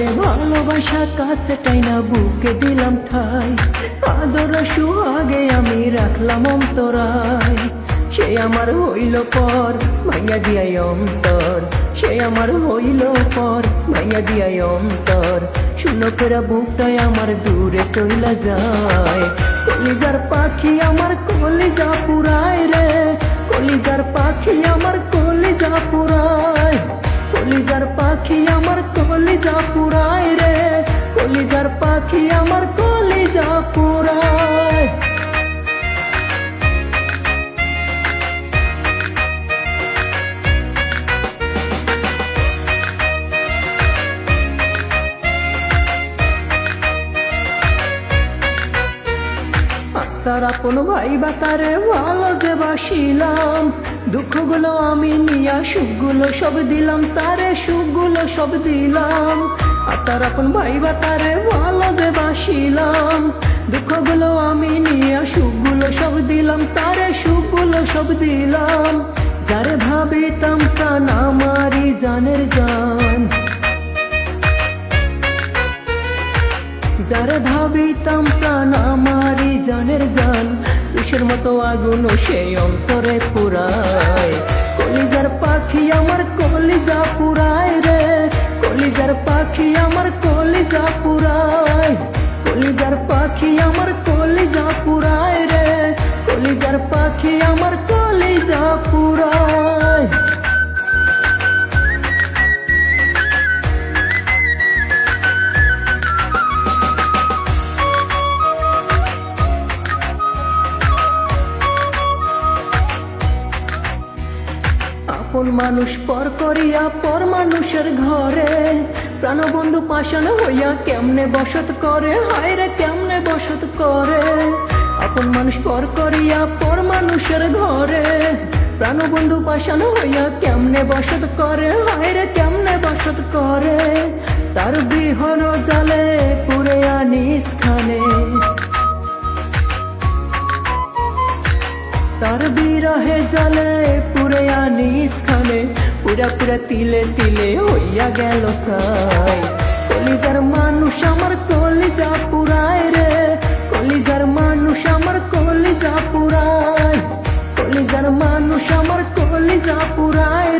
তারে ভালোবাসা কাছে টাইনা বুকে দিলাম ঠাই। আদর সুহাগে আমি রাখলাম অন্তরায়। সে আমার হইল পর ভাইয়া দিয়াই অন্তর। সে আমার হইল পর ভাইয়া দিয়াই অন্তর। শূন্য ফেরা বুকটাই আমার দূরে চইলা যায়। কলিজার পাখি আমার কলিজা পুরায় রে। কলিজার পাখি আমার কলিজা পুরায়। তার আপন ভাই বা তারে ভালো যে বাসিলাম, দুঃখগুলো আমি নিয়া, সুখগুলো সব দিলাম, তারে সুখগুলো সব দিলাম। আর তার আপন ভাই বা তারে ভালো যে বাসিলাম দুঃখগুলো আমি নিয়া, সুখগুলো সব দিলাম, তারে সুখগুলো সব দিলাম। যারে ভাবিতাম প্রাণ আমারই জানের জান। যারে ভাবিতাম প্রাণ আমারই জানের জান, তুষের মতো আগুন সেই অন্তরে পুরায় আপন মানুষ পর করিয়া পর মানুষের ঘরে প্রাণবন্ধু পাষাণ হইয়া কেমনে বসত করে? হায় রে, কেমনে বসত করে? আপন মানুষ পর করিয়া পর মানুষের ঘরে প্রাণবন্ধু পাষাণ হইয়া কেমনে বসত করে? হায় রে, কেমনে বসত করে? তার বিহন জালে পুরে আনিস খানে। তার বিরহে জলে পুরে আনিস খানে পুরা পুরা তিলে তিলে হইয়া গেল সাই। কলিজার মানুষ আমার কলিজা পুরায় রে, কলিজার মানুষ আমার কলিজা পুরায়। কলিজার মানুষ আমার কলিজা পুরায়